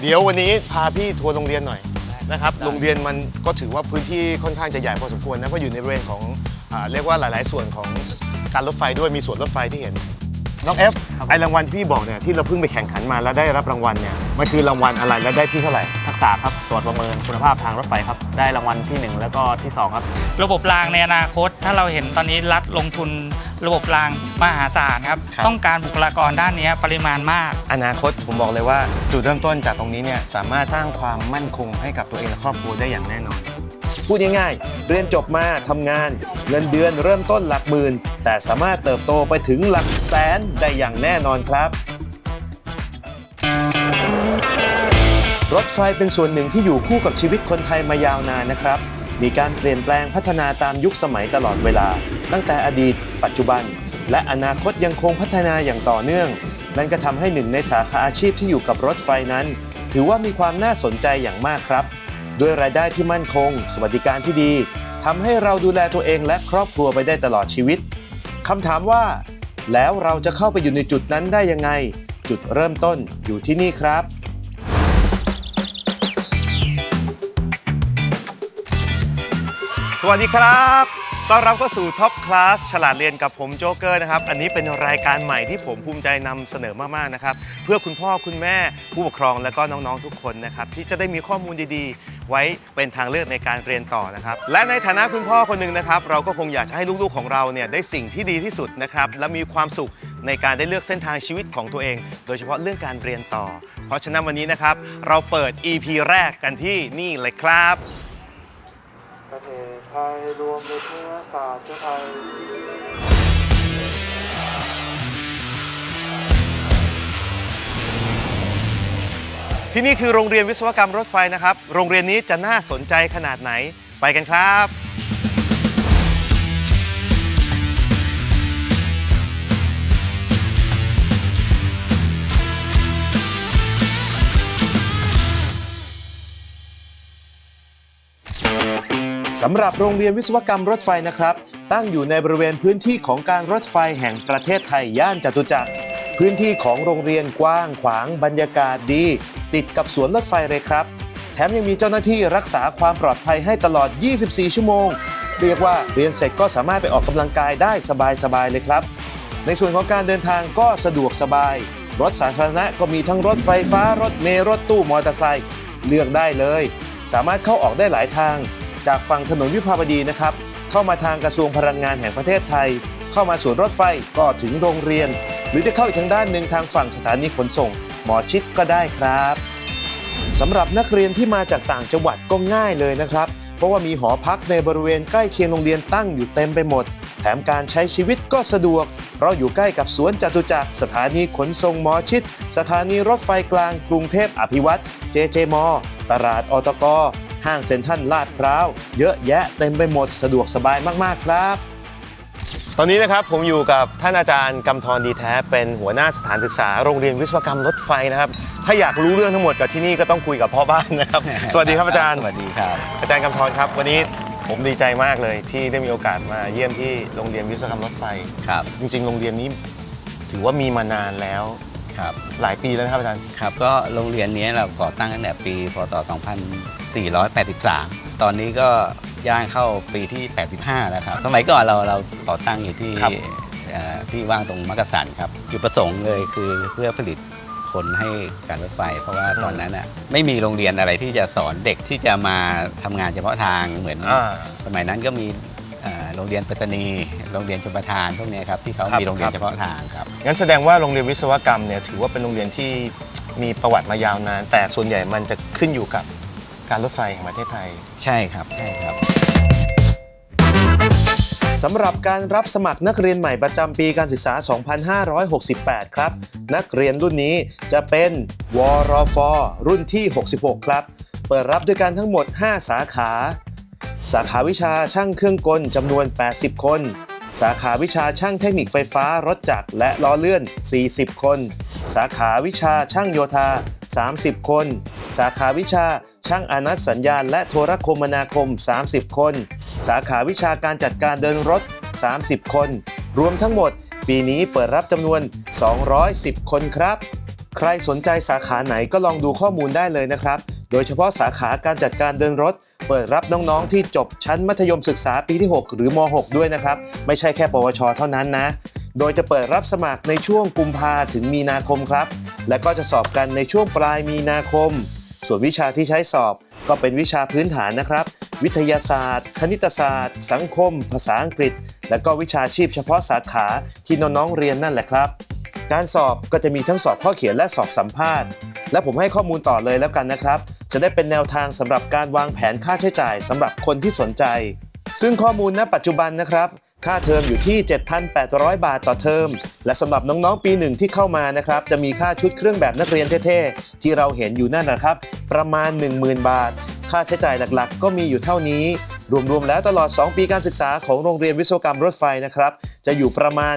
เดี๋ยววันนี้พาพี่ทัวร์โรงเรียนหน่อยนะครับ โรงเรียนมันก็ถือว่าพื้นที่ค่อนข้างจะใหญ่พอสมควรนะ เพราะอยู่ในบริเวณของอ่าเรียกว่าหลาย ๆ ส่วนของการรถไฟด้วยมีส่วนรถไฟที่เห็น น้องเอฟไอรางวัลที่พี่บอกเนี่ยที่เราเพิ่งไปแข่งขันมาแล้วได้รับรางวัลเนี่ย มันคือรางวัลอะไรและได้ที่เท่าไหร่ทัก ษะครับตรวจประเมินคุณภาพทางรถไฟครับ ได้รางวัลที่ 1 แล้วก็ที่ 2 ครับ ระบบรางในอนาคต ถ้าเราเห็นตอนนี้รัฐลงทุนระบบรางมหาศาลครับ ครับ ต้องการบุคลากรด้านนี้ปริมาณมาก อนาคตผมบอกเลยว่าจุดเริ่มต้นจากตรงนี้เนี่ยสามารถสร้างความมั่นคงให้กับตัวเองและครอบครัวได้อย่างแน่นอน พูดง่ายๆ เรียนจบมาทำงาน เงินเดือนเริ่มต้นหลักหมื่น แต่สามารถเติบโตไปถึงหลักแสนได้อย่างแน่นอนครับ รถไฟเป็นส่วนหนึ่งที่อยู่คู่กับชีวิตคนไทยมายาวนานนะครับ มีการเปลี่ยนแปลงพัฒนาตามยุคสมัยตลอดเวลา ตั้งแต่อดีต ปัจจุบัน และอนาคตยังคงพัฒนาอย่างต่อเนื่อง นั่นก็ทำให้หนึ่งในสาขาอาชีพที่อยู่กับรถไฟนั้น ถือว่ามีความน่าสนใจอย่างมากครับ ด้วยรายได้ที่มั่นคง สวัสดิการที่ดีทำให้เราดูแลตัวเองและครอบครัวไปได้ตลอดชีวิตคำถามว่า แล้วเราจะเข้าไปอยู่ในจุดนั้นได้ยังไง จุดเริ่มต้นอยู่ที่นี่ครับ สวัสดีครับ ต้อนรับเข้าสู่ท็อปคลาสฉลาดเรียนกับผมโจ๊กเกอร์นะครับ อันนี้เป็นรายการใหม่ที่ผมภูมิใจนำเสนอมาก ๆ นะครับ เพื่อคุณพ่อคุณแม่ผู้ปกครองและก็น้อง ๆ ทุกคนนะครับ ที่จะได้มีข้อมูลดี ๆ ไว้เป็นทางเลือกในการเรียนต่อนะครับ และในฐานะคุณพ่อคนหนึ่งนะครับ เราก็คงอยากจะให้ลูก ๆ ของเราเนี่ยได้สิ่งที่ดีที่สุดนะครับ และมีความสุขในการได้เลือกเส้นทางชีวิตของตัวเอง โดยเฉพาะเรื่องการเรียนต่อ เพราะฉะนั้นวันนี้นะครับ เราเปิด EP แรกกันที่นี่เลยครับประเทศ ไทยรวมเป็นเนื้อศาสตร์ไทยที่นี่คือโรงเรียนวิศวกรรมรถไฟนะครับ โรงเรียนนี้จะน่าสนใจขนาดไหนไปกันครับ สำหรับโรงเรียนวิศวกรรมรถไฟนะครับ ตั้งอยู่ในบริเวณพื้นที่ของการรถไฟแห่งประเทศไทยย่านจตุจักร พื้นที่ของโรงเรียนกว้างขวางบรรยากาศดี ติดกับสวนรถไฟเลยครับ แถมยังมีเจ้าหน้าที่รักษาความปลอดภัยให้ตลอด 24 ชั่วโมง เรียกว่าเรียนเสร็จก็สามารถไปออกกำลังกายได้สบายๆเลยครับ ในส่วนของการเดินทางก็สะดวกสบาย รถสาธารณะก็มีทั้งรถไฟฟ้ารถเมล์รถตู้มอเตอร์ไซค์เลือกได้เลย สามารถเข้าออกได้หลายทาง จากฝั่งถนนวิภาวดีนะครับ เข้ามาทางกระทรวงพลังงานแห่งประเทศไทย เข้ามาสวนรถไฟก็ถึงโรงเรียน หรือจะเข้าอีกทางด้านหนึ่งทางฝั่งสถานีขนส่ง หมอชิดก็ได้ครับสำหรับนักเรียนที่มาจากต่างจังหวัดก็ง่ายเลยนะครับ เพราะว่ามีหอพักในบริเวณใกล้เคียงโรงเรียนตั้งอยู่เต็มไปหมด แถมการใช้ชีวิตก็สะดวก เพราะอยู่ใกล้กับสวนจตุจักร สถานีขนส่งหมอชิด สถานีรถไฟกลางกรุงเทพอภิวัตรเจเจมอตลาดอตก ห้างเซ็นทรัลลาดพร้าว เยอะแยะเต็มไปหมดสะดวกสบายมาก ๆ ครับ ตอนนี้นะครับผมอยู่กับท่านอาจารย์กำธรดีแท้เป็นหัวหน้าสถานศึกษาโรงเรียนวิศวกรรมรถไฟนะครับ ถ้าอยากรู้เรื่องทั้งหมดกับที่นี่ก็ต้องคุยกับพ่อบ้านนะครับ สวัสดีครับอาจารย์ สวัสดีครับ อาจารย์กำธรครับ วันนี้ผมดีใจมากเลยที่ได้มีโอกาสมาเยี่ยมที่โรงเรียนวิศวกรรมรถไฟ ครับ จริง ๆ โรงเรียนนี้ถือว่ามีมานานแล้ว ครับ หลายปีแล้วนะครับอาจารย์ ครับก็โรงเรียนนี้เราก่อตั้งตั้งแต่ปีพศ 2483 ตอนนี้ก็ย่างเข้าปีที่ 85 แล้วครับ สมัยก่อนเราเราก่อตั้งอยู่ที่ครับเอ่อที่ว่างตรงมักกะสันครับ จุดประสงค์เลยคือเพื่อผลิตคนให้การรถไฟ เพราะว่าตอนนั้นน่ะไม่มีโรงเรียนอะไรที่จะสอนเด็กที่จะมาทำงานเฉพาะทางเหมือนอ่าสมัยนั้นก็มีเอ่อโรงเรียนปัตตานี โรงเรียนชมประทานพวกเนี้ยครับที่เขาครับมีโรงเรียครันบเฉพาะทางครับงั้นแสดงว่าโรงเรียนวิศวกรรมเนี่ยถือว่าเป็นโรงเรียนที่มีประวัติมายาวนาน แต่ส่วนใหญ่มันจะขึ้นอยู่กับ การรถไฟแห่งประเทศไทย ใช่ครับใช่ครับ สำหรับการรับสมัครนักเรียนใหม่ประจำปีการศึกษา 2568 ครับ นักเรียนรุ่นนี้จะเป็นวรฟรุ่นที่ 66 ครับ เปิดรับด้วยกันทั้งหมด 5 สาขา สาขาวิชาช่างเครื่องกลจำนวน 80 คน สาขาวิชาช่างเทคนิคไฟฟ้ารถจักรและล้อเลื่อน 40 คน สาขาวิชาช่างโยธา 30 คน สาขาวิชา ช่างอนัตสัญญาณและโทรคมนาคม 30 คน สาขาวิชาการจัดการเดินรถ 30 คน รวมทั้งหมด ปีนี้เปิดรับจำนวน 210 คนครับ ใครสนใจสาขาไหนก็ลองดูข้อมูลได้เลยนะครับ โดยเฉพาะสาขาการจัดการเดินรถ เปิดรับน้องๆ ที่จบชั้นมัธยมศึกษาปีที่ 6 หรือม .6 ด้วยนะครับ ไม่ใช่แค่ปวช เท่านั้นนะโดยจะเปิดรับสมัครในช่วงกุมภาถึงมีนาคมครับ และก็จะสอบกันในช่วงปลายมีนาคม ส่วนวิชาที่ใช้สอบก็เป็นวิชาพื้นฐานนะครับ วิทยาศาสตร์ คณิตศาสตร์ สังคม ภาษาอังกฤษ และก็วิชาชีพเฉพาะสาขาที่น้องๆเรียนนั่นแหละครับ การสอบก็จะมีทั้งสอบข้อเขียนและสอบสัมภาษณ์ และผมให้ข้อมูลต่อเลยแล้วกันนะครับ จะได้เป็นแนวทางสำหรับการวางแผนค่าใช้จ่ายสำหรับคนที่สนใจ ซึ่งข้อมูลณปัจจุบันนะครับ ค่าเทอมอยู่ที่ 7,800 บาทต่อเทอม และสำหรับน้องๆ ปีหนึ่งที่เข้ามานะครับ จะมีค่าชุดเครื่องแบบนักเรียนเท่ๆ ที่เราเห็นอยู่นั่นนะครับ ประมาณ 10,000 บาท ค่าใช้จ่ายหลักๆ ก็มีอยู่เท่านี้ รวมๆ แล้วตลอด 2 ปีการศึกษาของโรงเรียนวิศวกรรมรถไฟนะครับ จะอยู่ประมาณ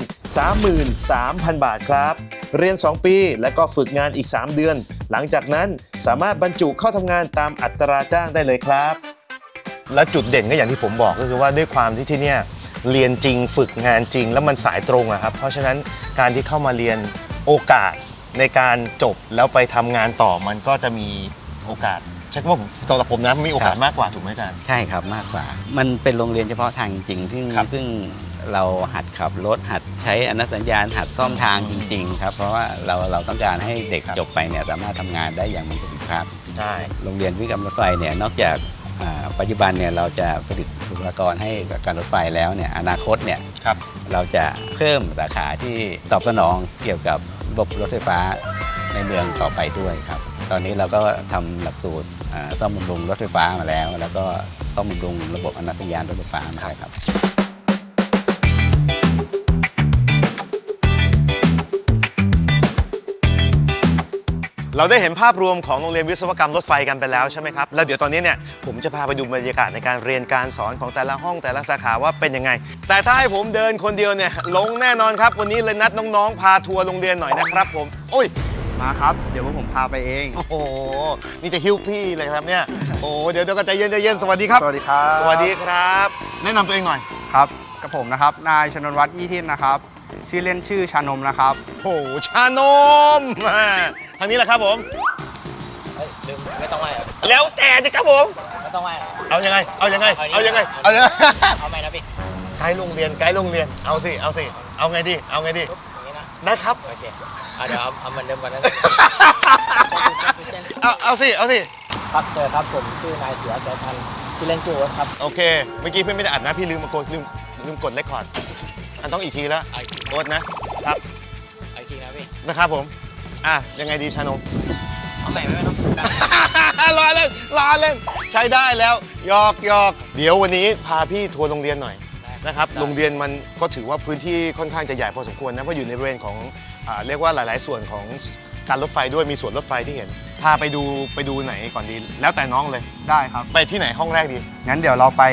33,000 บาทครับ เรียน 2 ปีและก็ฝึกงานอีก 3 เดือน หลังจากนั้นสามารถบรรจุเข้าทำงานตามอัตราจ้างได้เลยครับ และจุดเด่นก็อย่างที่ผมบอกก็คือว่าด้วยความที่ที่เนี่ย เรียนจริงฝึกงานจริง แล้วมันสายตรงอะครับเพราะฉะนั้นการที่เข้ามาเรียนโอกาสในการจบแล้วไปทำงานต่อมันก็จะมีโอกาสใช่คำว่าผมสำหรับผมนะมีโอกาสมากกว่าถูกไหมอาจารย์ ใช่ครับมากกว่า มันเป็นโรงเรียนเฉพาะทางจริงๆซึ่งครับซึ่งเราหัดขับรถหัดใช้อนัตสัญญาณหัดซ่อมทางจริง ๆ ครับ เพราะว่าเราเราต้องการให้เด็กจบไปเนี่ยสามารถทำงานได้อย่างมีประสิทธิภาพ ใช่ โรงเรียนวิศวกรรมรถไฟเนี่ยนอกจากอ่า ปัจจุบันเนี่ยเราจะผลิตบุคลากรให้กับการรถไฟแล้วเนี่ยอนาคตเนี่ยครับเราจะเพิ่มสาขาที่ตอบสนองเกี่ยวกับระบบรถไฟฟ้าในเมืองต่อไปด้วยครับ ตอนนี้เราก็ทำหลักสูตรอ่าซ่อมบำรุงรถไฟฟ้ามาแล้ว แล้วก็ซ่อมบำรุงระบบอนัตสัญญาณรถไฟฟ้ามาแล้วครับ เราได้เห็นภาพรวมของโรงเรียนวิศวกรรมรถไฟกันไปแล้วใช่ไหมครับ แล้วเดี๋ยวตอนนี้เนี่ยผมจะพาไปดูบรรยากาศในการเรียนการสอนของแต่ละห้องแต่ละสาขาว่าเป็นยังไง แต่ถ้าให้ผมเดินคนเดียวเนี่ยหลงแน่นอนครับ วันนี้เลยนัดน้องๆ พาทัวร์โรงเรียนหน่อยนะครับผมโอ้ย มาครับ เดี๋ยวผมพาไปเอง โอ้โห นี่จะหิ้วพี่เลยครับเนี่ย โอ้เดี๋ยวเดี๋ยวก็ใจเย็นใจเย็นสวัสดีครับ สวัสดีครับ สวัสดีครับ แนะนำตัวเองหน่อย ครับกับผมนะครับ นายชนนวัฒน์ยี่ทินนะครับ ชื่อเล่นชื่อชานมนะครับโอ้โหชานมอ่าทางนี้แหละครับผมลืมไม่ต้องไหว้เหรอแล้วแต่จะครับผม ไม่ต้องไหว้เหรอเอายังไง เอายังไง เอาเอานี่ยังไงเอาเอายังไง เอาไหมนะพี่ไกด์โรงเรียน ไกด์โรงเรียน เอาสิ เอาสิ เอาไงดี เอาไงดี อย่างนี้นะได้ครับ โอเคเอาเดี๋ยวเอาเอาเหมือนเดิมก่อนนะเอา เอาสิ เอาสิ ครับเจอครับผมชื่อนายเสือแสนพันธ์ชื่อเล่นจูโอ๊ตครับ โอเค เมื่อกี้พี่ไม่ได้อัดนะ พี่ลืมมากดลืมลืมกดเลคคอร์ด อันต้องอีกทีแล้วเอาอีกทีโอ๊ตนะครับเอาอีกทีนะพี่นะครับผม อะ ยังไงดีชานมเอาใหม่ไหมไม่ต้องได้รอเล่นรอเล่นใช้ได้แล้วหยอกหยอกเดี๋ยววันนี้พาพี่ทัวร์โรงเรียนหน่อยนะครับโรงเรียนมันก็ถือว่าพื้นที่ค่อนข้างจะใหญ่พอสมควรนะเพราะอยู่ในบริเวณของอ่าเรียกว่าหลาย ๆ ส่วนของการรถไฟด้วยมีสวนรถไฟที่เห็น พาไปดูไปดูไหนก่อนดี แล้วแต่น้องเลย ได้ครับ ไปที่ไหนห้องแรกดี งั้นเดี๋ยวเราไป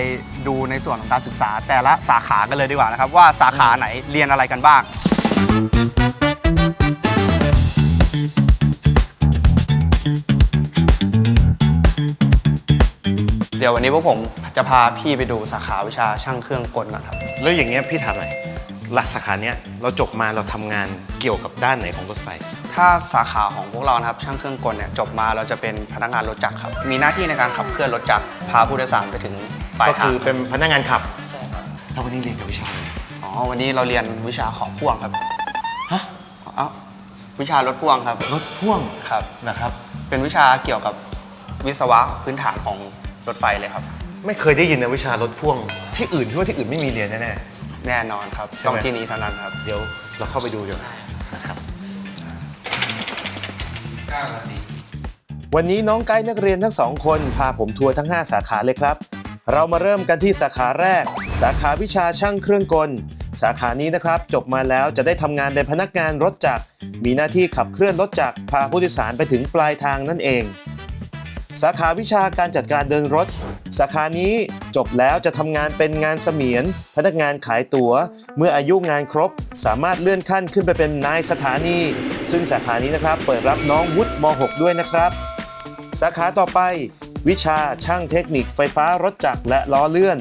ดูในส่วนของการศึกษาแต่ละสาขากันเลยดีกว่านะครับ ว่าสาขาไหนเรียนอะไรกันบ้าง เดี๋ยววันนี้พวกผมจะพาพี่ไปดูสาขาวิชาช่างเครื่องกลก่อนครับ แล้วอย่างเงี้ยพี่ถามหน่อ ยหลักสาขาเนี้ยเราจบมาเราทำงานเกี่ยวกับด้านไหนของรถไฟ ถ้าสาขาของพวกเรานะครับช่างเครื่องกลเนี่ยจบมาเราจะเป็นพนักงานรถจักรครับ มีหน้าที่ในการขับเคลื่อนรถจักรพาผู้โดยสารไปถึงปลายก็ทาคืงอเป็นพนักงานขับใช่ครับแล้ววันนี้เรียนกับวิชาอะไรอ๋อวันนี้เราเรียนวิชาของพ่วงครับฮะเอ้าวิชารถพ่วงครับรถพ่วงครับ นะครับ เป็นวิชาเกี่ยวกับวิศวะพื้นฐานของรถไฟเลยครับ ไม่เคยได้ยินนะวิชารถพ่วงที่อื่นที่ว่าที่อื่นไม่มีเรียนแน่ แน่นอนครับใช่ไหม ต้องที่นี้เท่านั้นครับๆเดี๋ยวเราเข้าไปดูกันนะครับวันนี้น้องไกด์นักเรียนทั้งสองคนพาผมทัวร์ทั้ง 5 สาขาเลยครับ เรามาเริ่มกันที่สาขาแรก สาขาวิชาช่างเครื่องกล สาขานี้นะครับจบมาแล้วจะได้ทำงานเป็นพนักงานรถจักรมีหน้าที่ขับเคลื่อนรถจักรพาผู้โดยสารไปถึงปลายทางนั่นเอง สาขาวิชาการจัดการเดินรถ สาขานี้จบแล้วจะทำงานเป็นงานเสมียน พนักงานขายตั๋ว เมื่ออายุงานครบ สามารถเลื่อนขั้นขึ้นไปเป็นนายสถานี ซึ่งสาขานี้นะครับ เปิดรับน้องวุฒิม .6 ด้วยนะครับ สาขาต่อไป วิชาช่างเทคนิคไฟฟ้ารถจักรและล้อเลื่อน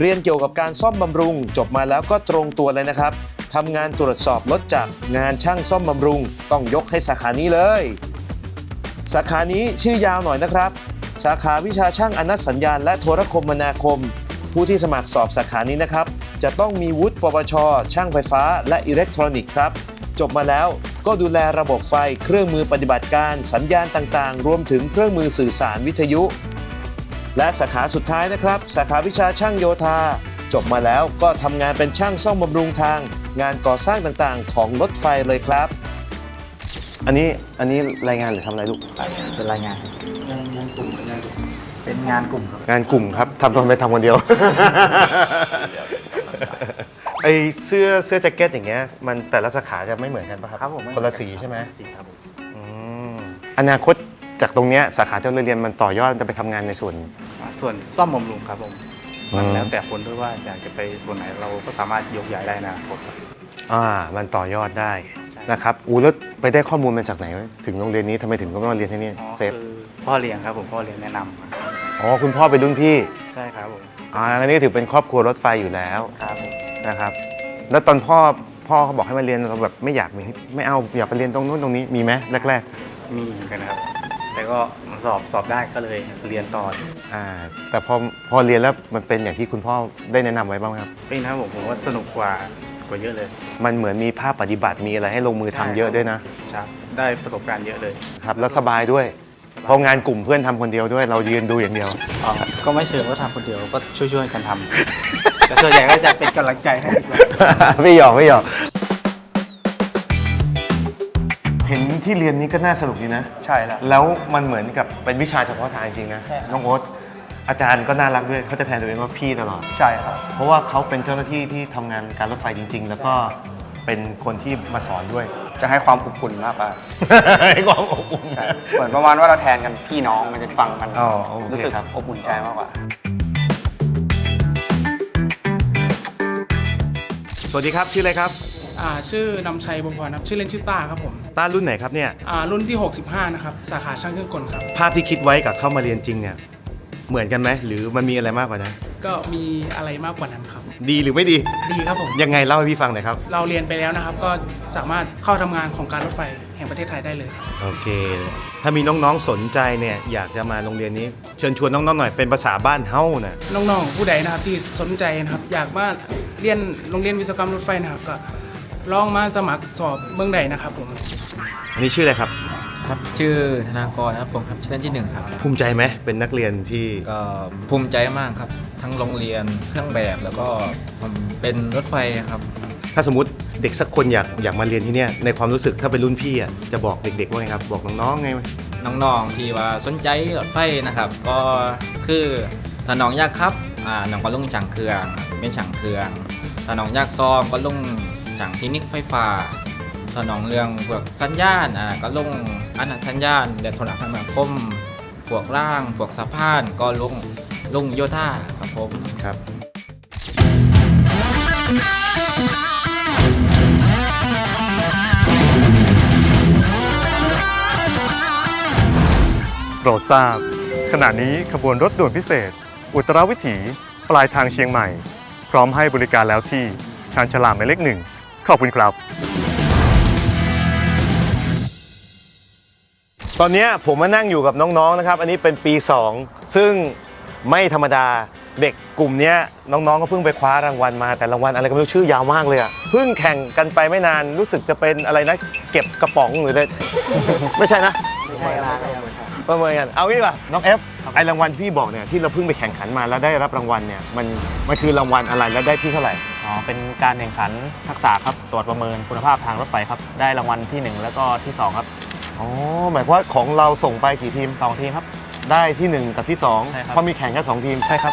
เรียนเกี่ยวกับการซ่อมบำรุง จบมาแล้วก็ตรงตัวเลยนะครับทำงานตรวจสอบรถจักรงานช่างซ่อมบำรุง ต้องยกให้สาขานี้เลย สาขานี้ชื่อยาวหน่อยนะครับ สาขาวิชาช่างอนัตสัญญาณ และโทรคมนาคม ผู้ที่สมัครสอบสาขานี้นะครับ จะต้องมีวุฒิปวช ช่างไฟฟ้า และอิเล็กทรอนิกส์ครับ จบมาแล้วก็ดูแลระบบไฟเครื่องมือปฏิบัติการ สัญญาณต่างๆ รวมถึงเครื่องมือสื่อสารวิทยุ และสาขาสุดท้ายนะครับ สาขาวิชาช่างโยธา จบมาแล้วก็ทำงานเป็นช่างซ่อมบำรุงทาง งานก่อสร้างต่างๆ ของรถไฟเลยครับ อันนี้อันนี้รายงานหรือทำอะไรลูก เป็นรายงาน เป็นงานกลุ่มครับงานกลุ่มครับทำตอนไปทำคนเดียว ไอเสื้อเสื้อแจ็คเก็ตอย่างเงี้ยมันแต่ละสาขาจะไม่เหมือนกันป่ะครับครับผมคนละสีใช่ไหมสีครับผมอืมอนาคตจากตรงเนี้ยสาขาที่เราเรียนมันต่อยอดจะไปทำงานในส่วน ส่วนซ่อมบำรุงครับผมอืม มันแล้วแต่คนด้วยว่าอยากจะไปส่วนไหนเราก็สามารถยกย้ายได้นะคตครับ อ่า มันต่อยอดได้ใช่ นะครับอูแล้วไปได้ข้อมูลมาจากไหนวะถึงโรงเรียนนี้ทำไมถึงก็มาเรียนที่นี่อ๋อเซฟคือพ่อเลี้ยงครับผมพ่อเลี้ยงแนะนำครับอ๋อคุณพ่อเป็นรุ่นพี่ใช่ครับผมอ่าอันนี้ถือเป็นครอบครัวรถไฟอยู่แล้วครับผมนะครับ แล้วตอนพ่อพ่อเขาบอกให้มาเรียนเราแบบไม่อยากมีไม่เอาอยากไปเรียนตรงนู้นตรงนี้มีไหมแรกมีเหมือนกันนะครับ แต่ก็สอบสอบได้ก็เลยเรียนต่อๆอ่าแต่พอพอเรียนแล้วมันเป็นอย่างที่คุณพ่อได้แนะนำไว้บ้างไหมครับ เป็นนะครับผมผมว่าสนุกกว่า กว่าเยอะเลย มันเหมือนมีภาพปฏิบัติมีอะไรให้ลงมือทำเยอะด้วยนะครับ ได้ประสบการณ์เยอะเลย ครับแล้วสบายด้วย สบาย เพราะงานกลุ่มเพื่อนทำคนเดียวด้วย เรายืนดูอย่างเดียว อ๋อก็ไม่เชิงว่าทำคนเดียวก็ช่วยๆกันทำแต่ส่วนใหญ่ก็จะเป็นกำลังใจให้ดีกว่าไม่หยอกไม่หยอกเห็นที่เรียนนี้ก็น่าสนุกดีนะ ใช่แล้ว แล้วมันเหมือนกับเป็นวิชาเฉพาะทางจริงๆนะ ใช่ครับ น้องโอ๊ต อาจารย์ก็น่ารักด้วยเขาจะแทนตัวเองว่าพี่ตลอด ใช่ครับ เพราะว่าเขาเป็นเจ้าหน้าที่ที่ทำงานการรถไฟจริง ๆ แล้วก็เป็นคนที่มาสอนด้วย จะให้ความอบอุ่นมากกว่าให้ความอบอุ่น ใช่เหมือนประมาณว่าเราแทนกันพี่น้องมันจะฟังกันอ๋อโอเครู้สึกครับ อบอุ่นใจมากกว่า สวัสดีครับชื่ออะไรครับอ่าชื่อนำชัยบุญพรครับชื่อเล่นชื่อต้าครับผมต้ารุ่นไหนครับเนี่ย อ่ารุ่นที่ 65 นะครับ สาขาช่างเครื่องกลครับ ภาพที่คิดไว้กับเข้ามาเรียนจริงเนี่ย เหมือนกันไหมหรือมันมีอะไรมากกว่านั้นก็มีอะไรมากกว่านั้นครับ ดีหรือไม่ดี ดีครับผม ยังไงเล่าให้พี่ฟังหน่อยครับ เราเรียนไปแล้วนะครับ ก็สามารถเข้าทำงานของการรถไฟแห่งประเทศไทยได้เลยครับ โอเค ถ้ามีน้องๆสนใจเนี่ยอยากจะมาโรงเรียนนี้ เชิญชวนน้องๆหน่อยเป็นภาษาบ้านเฮ้านะน้องๆผู้ใดนะครับที่สนใจนะครับอยากมาเรียนโรงเรียนวิศวกรรมรถไฟนะครับก็ลองมาสมัครสอบเบื้องใดนะครับผม อันนี้ชื่ออะไรครับ ครับชื่อธนากรนะครับผมครับชื่อเล่นชื่อหนึ่งครับ ภูมิใจไหมเป็นนักเรียนที่ก็ภูมิใจมากครับ ทั้งโรงเรียนเครื่องแบบแล้วก็ผมเป็นรถไฟครับ ถ้าสมมติเด็กสักคนอยากอยากมาเรียนที่เนี่ยในความรู้สึกถ้าเป็นรุ่นพี่อะจะบอกเด็ก ๆ ว่าไงครับ บอกน้องๆไงน้องๆที่ว่าสนใจรถไฟนะครับ ก็คือถ้าน้องอยากครับอ่าน้องก็ลงช่างเครื่องเป็นช่างเครื่องถ้าน้องอยากซ้อมก็ลงช่างเทคนิคไฟฟ้า ถ้าน้องเรื่องพวกสัญญาณอ่าก็ลงอันนั้นสัญญาณและโทรคมนาคมพวกร่างพวกสะพานก็ลงลงโยธาครับผมครับโปรดทราบ ขณะนี้ขบวนรถด่วนพิเศษ อุตรวิถี ปลายทางเชียงใหม่ พร้อมให้บริการแล้วที่ชานชาลาหมายเลขหนึ่งขอบคุณครับ ตอนนี้ผมมานั่งอยู่กับน้องๆนะครับ อันนี้เป็นปี 2 ซึ่งไม่ธรรมดาเด็กกลุ่มนี้น้องๆ ก็เพิ่งไปคว้ารางวัลมาแต่รางวัลอะไรก็ไม่รู้ชื่อยาวมากเลยอะเพิ่งแข่งกันไปไม่นานรู้สึกจะเป็นอะไรนะ เก็บกระป๋องหรืออะไรไม่ใช่นะใช่ครับประเมินกันเอางี้ดีกว่าน้องเอฟไอรางวัลที่พี่บอกเนี่ยที่เราเพิ่งไปแข่งขันมาแล้วได้รับรางวัลเนี่ยมันมันคือรางวัลอะไรแล้วได้ที่เท่าไหร่อ๋อเป็นการแข่งขันทักษะครับตรวจประเมินคุณภาพทางรถไฟครับ ได้รางวัลที่ 1 แล้วก็ที่ 2 ครับ อ๋อหมายความว่าของเราส่งไปกี่ทีม2ทีมครับ ได้ที่ 1 กับที่ ใช่2 ครับ เพราะมีแข่งแค่2ทีม ใช่ครับ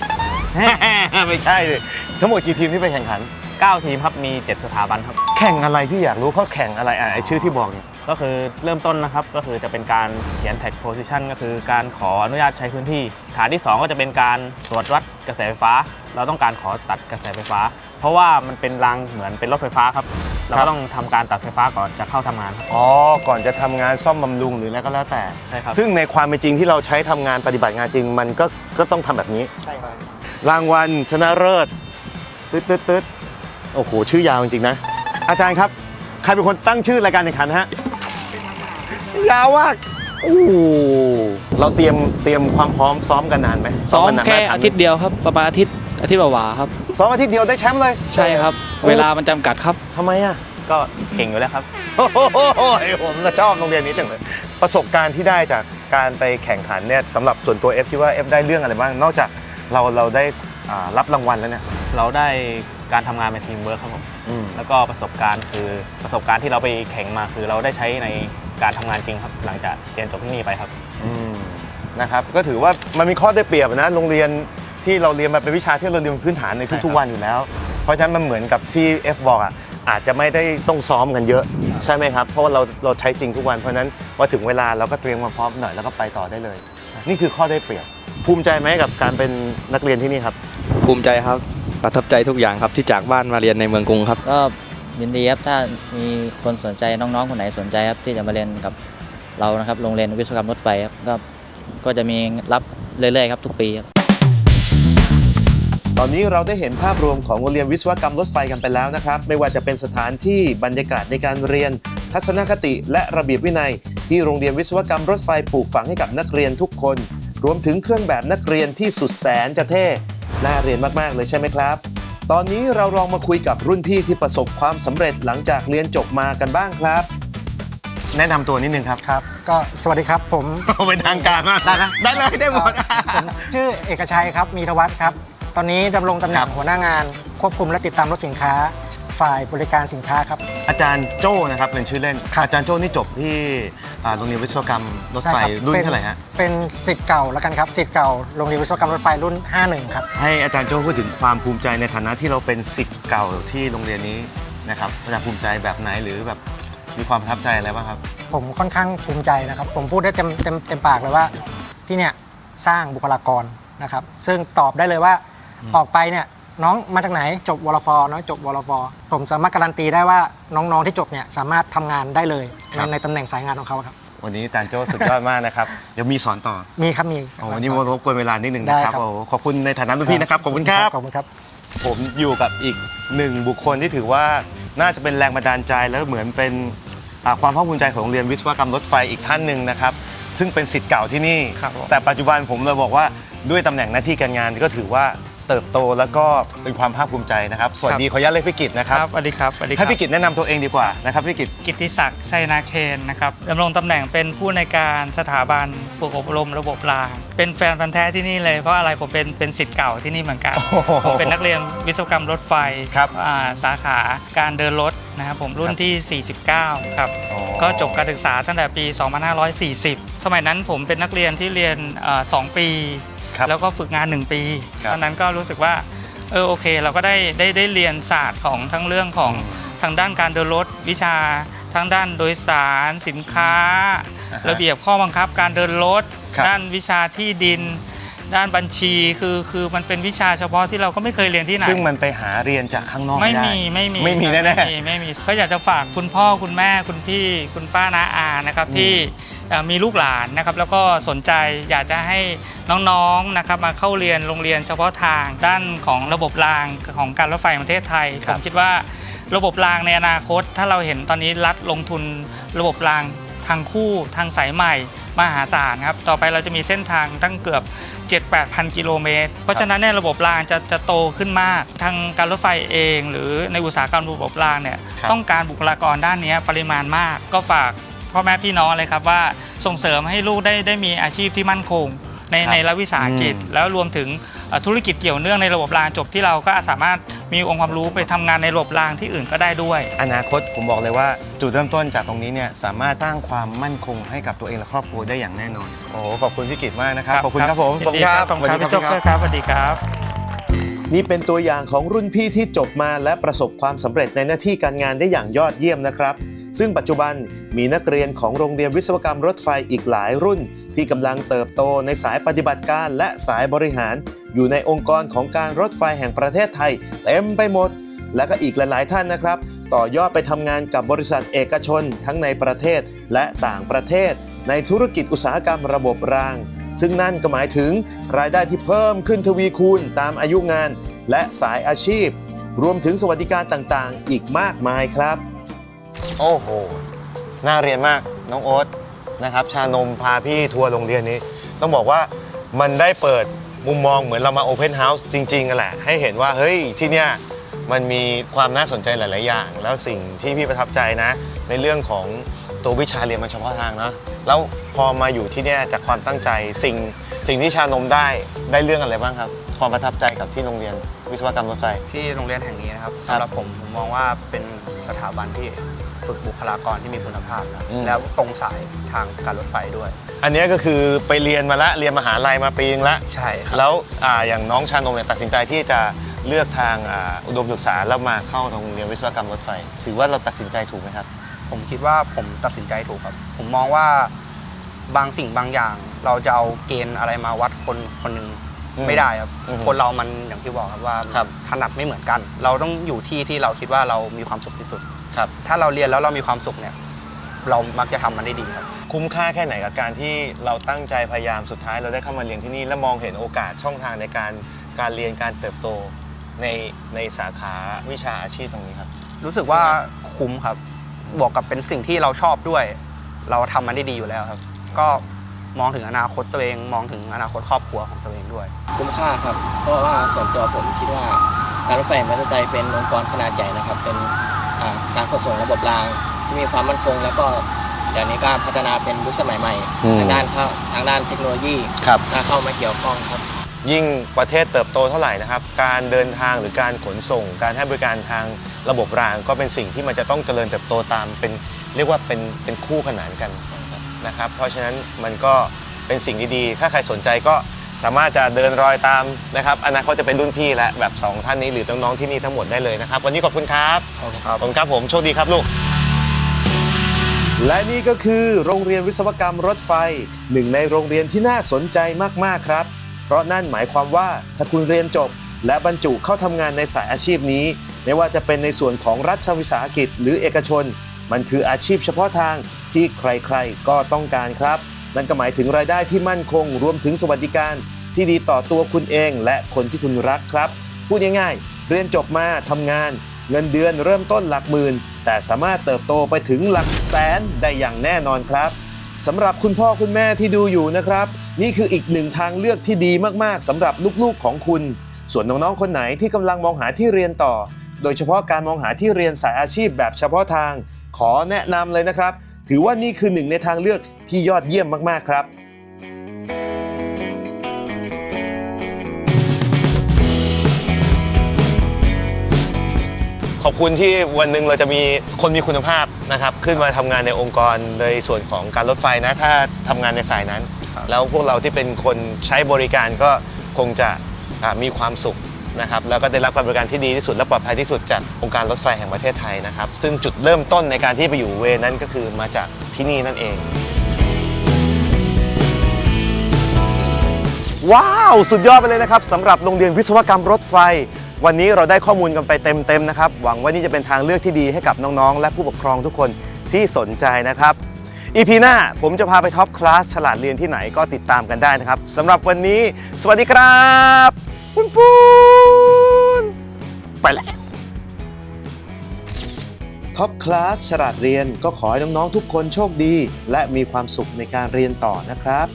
ไม่ใช่เลยทั้งหมดกี่ทีมที่ไปแข่งขัน 9 ทีมครับ มี 7 สถาบันครับ แข่งอะไรพี่อยากรู้เขาแข่งอะไรอะไอชื่อที่บอกเนี่ย ก็คือเริ่มต้นนะครับก็คือจะเป็นการเขียน tag position ก็คือการขออนุญาตใช้พื้นที่ ฐานที่ 2 ก็จะเป็นการตรวจวัดกระแสไฟฟ้า เราต้องการขอตัดกระแสไฟฟ้า เพราะว่ามันเป็นรางเหมือนเป็นรถไฟฟ้าครับเราก็ต้องทำการตัดไฟฟ้าก่อนจะเข้าทำงานครับ อ๋อ ก่อนจะทำงานซ่อมบำรุงหรืออะไรก็แล้วแต่ ใช่ครับ ซึ่งในความเป็นจริงที่เราใช้ทำงานปฏิบัติงานจริงมันก็ก็ต้องทำแบบนี้ ใช่ครับ รางวัลชนะเลิศตึ๊ดตึ๊ดตึ๊ดโอ้โห ชื่อยาวจริงๆนะ อาจารย์ครับ ใครเป็นคนตั้งชื่อรายการแข่งขันฮะ ยาวมากโอ้โหเราเตรียมเตรียมความพร้อมซ้อมกันนานไหมซ้อมกันนานไหแค่ถอาทิตย์เดียวครับ ประมาณอาทิตย์อาทิตย์กว่าๆครับ ซ้อมอาทิตย์เดียวได้แชมป์เลย ใช่ครับ เวลามันจำกัดครับทำไมอะก็เก่งอยู่แล้วครับโอ้โหผมจะชอบโรงเรียนนี้จังเลย ประสบการณ์ที่ได้จากการไปแข่งขันเนี่ยสำหรับส่วนตัว F คิดว่า F ได้เรื่องอะไรบ้าง นอกจากเราเราได้อ่ารับรางวัลแล้วเนี่ย เราได้การทำงานเป็นทีมเวิร์คครับผมอืมแล้วก็ประสบการณ์คือประสบการณ์ที่เราไปแข่งมาคือเราได้ใช้ใน การทำงานจริงครับ หลังจากเรียนจบที่นี่ไปครับ อืมนะครับก็ถือว่ามันมีข้อได้เปรียบนะโรงเรียนที่เราเรียนมาเป็นวิชาที่เราเรียนพื้นฐานในใช่ครัทุกบ ๆวันอยู่แล้ว เพราะฉะนั้นมันเหมือนกับที่ F บอกอะอาจจะไม่ได้ต้องซ้อมกันเยอะ ใช่ไหมครับ เพราะว่าเราเราใช้จริงทุกวันเพราะฉะนั้นพอถึงเวลาเราก็เตรียมความพร้อมหน่อยแล้วก็ไปต่อได้เลย นี่คือข้อได้เปรียบ ภูมิใจไหมกับการเป็นนักเรียนที่นี่ครับ ภูมิใจครับ ประทับใจทุกอย่างครับที่จากบ้านมาเรียนในเมืองกรุงครับ ก็ ยินดีครับถ้ามีคนสนใจน้องๆคนไหนสนใจครับที่จะมาเรียนกับเรานะครับโรงเรียนวิศวกรรมรถไฟครับก็ก็จะมีรับเรื่อยๆครับทุกปีครับตอนนี้เราได้เห็นภาพรวมของโรงเรียนวิศวกรรมรถไฟกันไปแล้วนะครับ ไม่ว่าจะเป็นสถานที่บรรยากาศในการเรียน ทัศนคติและระเบียบวินัย ที่โรงเรียนวิศวกรรมรถไฟปลูกฝังให้กับนักเรียนทุกคน รวมถึงเครื่องแบบนักเรียนที่สุดแสนจะเท่น่าเรียนมากๆเลยใช่ไหมครับ ตอนนี้เราลองมาคุยกับรุ่นพี่ที่ประสบความสำเร็จหลังจากเรียนจบมากันบ้างครับ แนะนำตัวนิดนึงครับ ครับ ก็สวัสดีครับผมเป็นทางการมากได้นะได้เลยได้หมด ผมชื่อเอกชัยครับมีทวัฒน์ครับ ตอนนี้ดำรงตำแหครัน่งบ หัวหน้างาน ควบคุมและติดตามรถสินค้า ฝ่ายบริการสินค้าครับ อาจารย์โจ้นะครับเป็นชื่อเล่น อาจารย์โจ้นี่จบที่อ่าโรงเรียนวิศวกรรมรถไฟใช่ครับรุ่นป็เท่าไหร่ฮะเป็นสิทธิ์เก่าแล้วกันครับสิทธิ์เก่าโรงเรียนวิศวกรรมรถไฟรุ่น 51 ครับ ให้อาจารย์โจ้พูดถึงความภูมิใจในฐานะที่เราเป็นศิษย์เก่าที่โรงเรียนนี้นะครับอาจารย์ภูมิใจแบบไหนหรือแบบมีความประทับใจอะไรบ้างครับ ผมค่อนข้างภูมิใจนะครับ ผมพูดได้เต็มเต็มเต็มปากเลยว่าที่เนี่ยสร้างบุคลากรนะครับ ซึ่งตอบได้เลยว่าออกไปเนี่ย น้องมาจากไหนจบวลฟน้องจบวลฟผมสามารถการันตีได้ว่าน้องๆที่จบเนี่ยสามารถทำงานได้เลยครัในบในตำแหน่งสายงานของเขาครับ วันนี้อาจารย์โจ้สุดยอดมากนะครับ เดี๋ยวมีสอนต่อมีครับมีโอ้วันนี้มารบกวนเวลานิดหนึ่งนะครับได้ครับ โอ้ขอบคุณในฐานะรุ่นพี่นะครับ ขอบคุณครับ ขอบคุณครับ ผมอยู่กับอีกหนึ่งบุคคลที่ถือว่าน่าจะเป็นแรงบันดาลใจแล้วเหมือนเป็นอ่าความภาคภูมิใจของโรงเรียนวิศวกรรมรถไฟอีกท่านหนึ่งนะครับ ซึ่งเป็นสิทธิ์เก่าที่นี่ ครับผม แต่ปัจจุบันผมเลยบอกว่าด้วยตำแหน่งหน้าที่การงานก็ถือว่า เติบโตแล้วก็เป็นความภาคภูมิใจนะครับ สวัสดีขออนุญาตเรียกพี่กิตนะครับครับสวัสดีครับสวัสดีคให้รับพี่กิตแนะนำตัวเองดีกว่านะครับพี่กิตกิตติศักดิ์ชัยนาเคนนะครับดำรงตำแหน่งเป็นผู้ในวยการสถาบันฝึกอบรมระบบราง เป็นแฟนพันธ์แท้ที่นี่เลยเพราะอะไรผมเป็นเป็นสิทธิ์เก่าที่นี่เหมือนกันผมเป็นนักเรียนวิศวกรรมรถไฟครับอ่าสาขาการเดินรถนะครับผมรุ่นที่ 49 ครับ อ๋อ ก็จบการศึกษาตั้งแต่ปี 2540 สมัยนั้นผมเป็นนักเรียนที่เรียนเอ่อสองปี ครับแล้วก็ฝึกงาน 1 ปีครับ ตอนนั้นก็รู้สึกว่าเออโอเค เราก็ได้ได้ได้เรียนศาสตร์ของทั้งเรื่องของทางด้านการเดินรถวิชาทางด้านโดยสารสินค้า อ่าฮะระเบียบข้อบังคับการเดินรถครับ ด้านวิชาที่ดิน ด้านบัญชีคือคือมันเป็นวิชาเฉพาะที่เราก็ไม่เคยเรียนที่ไหน ซึ่งมันไปหาเรียนจากข้างนอกไม่ด้ มีไม่มีไม่มีครับแน่ ไม่มีไม่มีก็อยากจะฝากคุณพ่อคุณแม่คุณพี่คุณป้าน้าอานะครับที่เอ่อ มีลูกหลานนะครับแล้วก็สนใจอยากจะให้น้องๆนะครับมาเข้าเรียนโรงเรียนเฉพาะทางด้านของระบบรางของการรถไฟแห่งประเทศไทยคผรับมคิดว่าระบบรางในอนาคต ถ้าเราเห็นตอนนี้รัฐลงทุนระบบรางทางคู่ทางสายใหม่มหาศาลครับต่อไปเราจะมีเส้นทางตั้งเกือบ 7-8พันกิโลเมตร เพราะฉะนั้นเนี่ยระบบรางจะจะโตขึ้นมาก ทางการรถไฟเอง หรือในอุตสาหกรรมระบบรางเนี่ยครับต้องการบุคลากรด้านเนี้ยปริมาณมากก็ฝาก พ่อแม่พี่น้องเลยครับว่าส่งเสริมให้ลูกได้ได้มีอาชีพที่มั่นคง ในในรัฐวิสาหกิจอืมแล้วรวมถึงเอ่อธุรกิจเกี่ยวเนื่องในระบบรางจบที่เราก็สามารถมีองค์ความรู้ไปทำงานในระบบรางที่อื่นก็ได้ด้วย อนาคตผมบอกเลยว่าจุดเริ่มต้นจากตรงนี้เนี่ยสามารถตั้งความมั่นคงให้กับตัวเองและครอบครัวได้อย่างแน่นอน โอ้โหขอบคุณพี่กิตมากนะครับขอบคุณครับผมยินดีครับขอบคุณครับพี่โจ๊กครับสวัสดีครับ นี่เป็นตัวอย่างของรุ่นพี่ที่จบมาและประสบความสำเร็จในหน้าที่การงานได้อย่างยอดเยี่ยมนะครับ ซึ่งปัจจุบันมีนักเรียนของโรงเรียนวิศวกรรมรถไฟอีกหลายรุ่น ที่กำลังเติบโตในสายปฏิบัติการและสายบริหาร อยู่ในองค์กรของการรถไฟแห่งประเทศไทย เต็มไปหมด และก็อีกหลาย ๆ ท่านนะครับ ต่อยอดไปทำงานกับบริษัทเอกชน ทั้งในประเทศและต่างประเทศ ในธุรกิจอุตสาหกรรมระบบราง ซึ่งนั่นก็หมายถึงรายได้ที่เพิ่มขึ้นทวีคูณตามอายุงาน และสายอาชีพ รวมถึงสวัสดิการต่าง ๆ อีกมากมายครับ โอ้โห น่าเรียนมากน้องโอ๊ตนะครับ ชานมพาพี่ทัวร์โรงเรียนนี้ ต้องบอกว่ามันได้เปิดมุมมองเหมือนเรามาโอเพนเฮาส์จริงๆกันแหละ ให้เห็นว่าเฮ้ยที่เนี่ยมันมีความน่าสนใจหลาย ๆ อย่าง แล้วสิ่งที่พี่ประทับใจนะ ในเรื่องของตัววิชาเรียนมันเฉพาะทางนะแล้วพอมาอยู่ที่เนี่ยจากความตั้งใจสิ่งสิ่งที่ชานมได้ได้เรื่องอะไรบ้างครับ ความประทับใจกับที่โรงเรียนวิศวกรรมรถไฟ ที่โรงเรียนแห่งนี้นะครับครับสำหรับผมผมมองว่าเป็นสถาบันที่ ฝึกบุคลากรที่มีคุณภาพนะอืม แล้วตรงสายทางการรถไฟด้วย อันเนี้ยก็คือไปเรียนมาละเรียนมหาลัยมาปีนึงละ ใช่ครับ แล้วอ่าอย่างน้องชานมเนี่ยตัดสินใจที่จะเลือกทางอ่าอุดมศึกษาแล้วมาเข้าโรงเรียนวิศวกรรมรถไฟถือว่าเราตัดสินใจถูกไหมครับ ผมคิดว่าผมตัดสินใจถูกครับ ผมมองว่าบางสิ่งบางอย่าง เราจะเอาเกณฑ์อะไรมาวัดคนคนหนึ่งอืม ไม่ได้ครับอืมคนเรามันอย่างที่บอกครับว่าครับ ถนัดไม่เหมือนกัน เราต้องอยู่ที่ที่เราคิดว่าเรามีความสุขที่สุด ครับ ถ้าเราเรียนแล้วเรามีความสุขเนี่ย เรามักจะทำมันได้ดีครับ คุ้มค่าแค่ไหนกับการที่เราตั้งใจพยายามสุดท้ายเราได้เข้ามาเรียนที่นี่ และมองเห็นโอกาสช่องทางในการการเรียนการเติบโตในในสาขาวิชาอาชีพตรงนี้ครับ รู้สึกว่าคุ้มครับ บวกกับเป็นสิ่งที่เราชอบด้วย เราทำมันได้ดีอยู่แล้วครับ ก็ มองถึงอนาคตตัวเอง มองถึงอนาคตครอบครัวของตัวเองด้วยคุ้มค่าครับ เพราะว่าส่วนตัวผมคิดว่าการรถไฟแห่งประเทศไทยเป็นองค์กรขนาดใหญ่นะครับ เป็นอ่าการขนส่งระบบรางที่มีความมั่นคง แล้วก็เดี๋ยวนี้ก็พัฒนาเป็นยุคสมัยใหม่อืมทางด้านเข้าทางด้านเทคโนโลยีครับถ้าเข้ามาเกี่ยวข้องครับ ยิ่งประเทศเติบโตเท่าไหร่นะครับ การเดินทางหรือการขนส่ง การให้บริการทางระบบรางก็เป็นสิ่งที่มันจะต้องเจริญเติบโตตามเป็นเรียกว่าเป็นเป็นคู่ขนานกัน นะครับ เพราะฉะนั้นมันก็เป็นสิ่งดีๆ ถ้าใครสนใจก็สามารถจะเดินรอยตามนะครับอนาคตจะเป็นรุ่นพี่และแบบสองท่านนี้หรือน้องๆที่นี่ทั้งหมดได้เลยนะครับ วันนี้ขอบคุณครับขอบคุณครับขอบคุณครับผมโชคดีครับลูก และนี่ก็คือโรงเรียนวิศวกรรมรถไฟ หนึ่งในโรงเรียนที่น่าสนใจมากๆครับ เพราะนั่นหมายความว่าถ้าคุณเรียนจบ และบรรจุเข้าทำงานในสายอาชีพนี้ ไม่ว่าจะเป็นในส่วนของรัฐวิสาหกิจ หรือเอกชน มันคืออาชีพเฉพาะทาง ที่ใครๆก็ต้องการครับ นั่นก็หมายถึงรายได้ที่มั่นคง รวมถึงสวัสดิการ ที่ดีต่อตัวคุณเอง และคนที่คุณรักครับ พูดง่ายๆ เรียนจบมาทำงาน เงินเดือนเริ่มต้นหลักหมื่น แต่สามารถเติบโตไปถึงหลักแสนได้อย่างแน่นอนครับสำหรับคุณพ่อคุณแม่ที่ดูอยู่นะครับ นี่คืออีกหนึ่งทางเลือกที่ดีมากๆสำหรับลูกๆของคุณ ส่วนน้องๆคนไหนที่กำลังมองหาที่เรียนต่อ โดยเฉพาะการมองหาที่เรียนสายอาชีพแบบเฉพาะทาง ขอแนะนำเลยนะครับ ถือว่านี่คือหนึ่งในทางเลือกที่ยอดเยี่ยมมากๆครับขอบคุณที่วันหนึ่งเราจะมีคนมีคุณภาพนะครับขึ้นมาทำงานในองค์กรในส่วนของการรถไฟนะ ถ้าทำงานในสายนั้น แล้วพวกเราที่เป็นคนใช้บริการก็คงจะอ่ามีความสุข นะครับแล้วก็ได้รับการบริการที่ดีที่สุดและปลอดภัยที่สุดจากองค์การรถไฟแห่งประเทศไทยนะครับ ซึ่งจุดเริ่มต้นในการที่ไปอยู่เวนั้นก็คือมาจากที่นี่นั่นเอง ว้าว สุดยอดไปเลยนะครับสำหรับโรงเรียนวิศวกรรมรถไฟ วันนี้เราได้ข้อมูลกันไปเต็มๆนะครับ หวังว่านี่จะเป็นทางเลือกที่ดีให้กับน้องๆ และผู้ปกครองทุกคนที่สนใจนะครับอีพีหน้าผมจะพาไปท็อปคลาสฉลาดเรียนที่ไหนก็ติดตามกันได้นะครับสำหรับวันนี้ สวัสดีครับ ปุ้นปุ้นไปแล้วท็อปคลาสฉลาดเรียนก็ขอให้น้องๆทุกคนโชคดี และมีความสุขในการเรียนต่อนะครับ